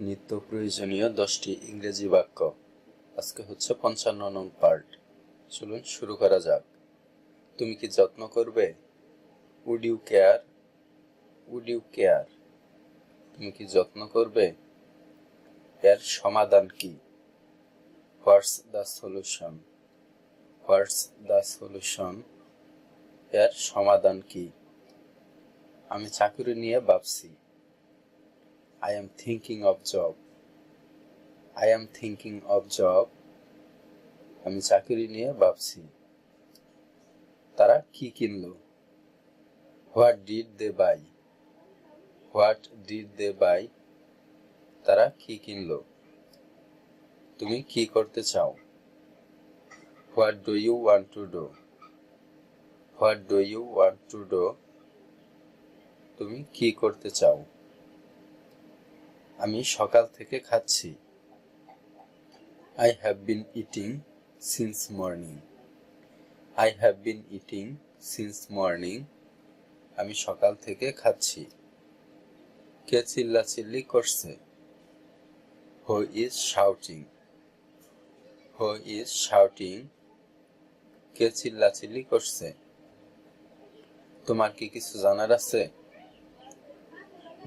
নিত্য প্রয়োজনীয় দশটি ইংরেজি বাক্য। আজকে হচ্ছে পঞ্চান্ন নং পার্ট। চলুন শুরু করা যাক। তুমি কি যত্ন করবে? Would you care would you care তুমি কি যত্ন করবে? এর সমাধান কি? What's the solution what's the solution এর সমাধান কি? আমি চাকরি নিয়ে ভাবছি। I am thinking of job. I am thinking of job. আমি চাকরি নিয়ে ভাবছি। তারা কি কিনলো? What did they buy what did they buy তারা কি কিনলো? তুমি কি করতে চাও? What do you want to do what do you want to do তুমি কি করতে চাও? আমি সকাল থেকে খাচ্ছি। I have been eating since morning I have been eating since morning আমি সকাল থেকে খাচ্ছি। কে চিল্লাচিল্লি করছে? Who is shouting who is shouting কে চিল্লাচিল্লি করছে? তোমার কি কিছু জানার আছে?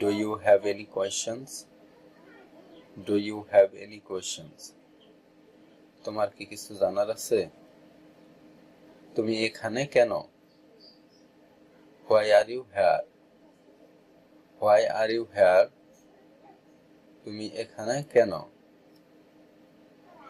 Do you have any questions do you have any questions তোমার কি কিছু জানার আছে? তুমি এখানে কেন? Why are you here why are you here তুমি এখানে কেন?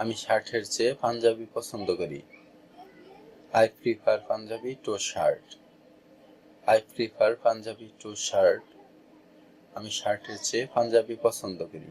আমি শার্টের চেয়ে পাঞ্জাবি পছন্দ করি। I prefer Punjabi to shirt I prefer Punjabi to shirt আমি শার্টের চেয়ে পাঞ্জাবি পছন্দ করি।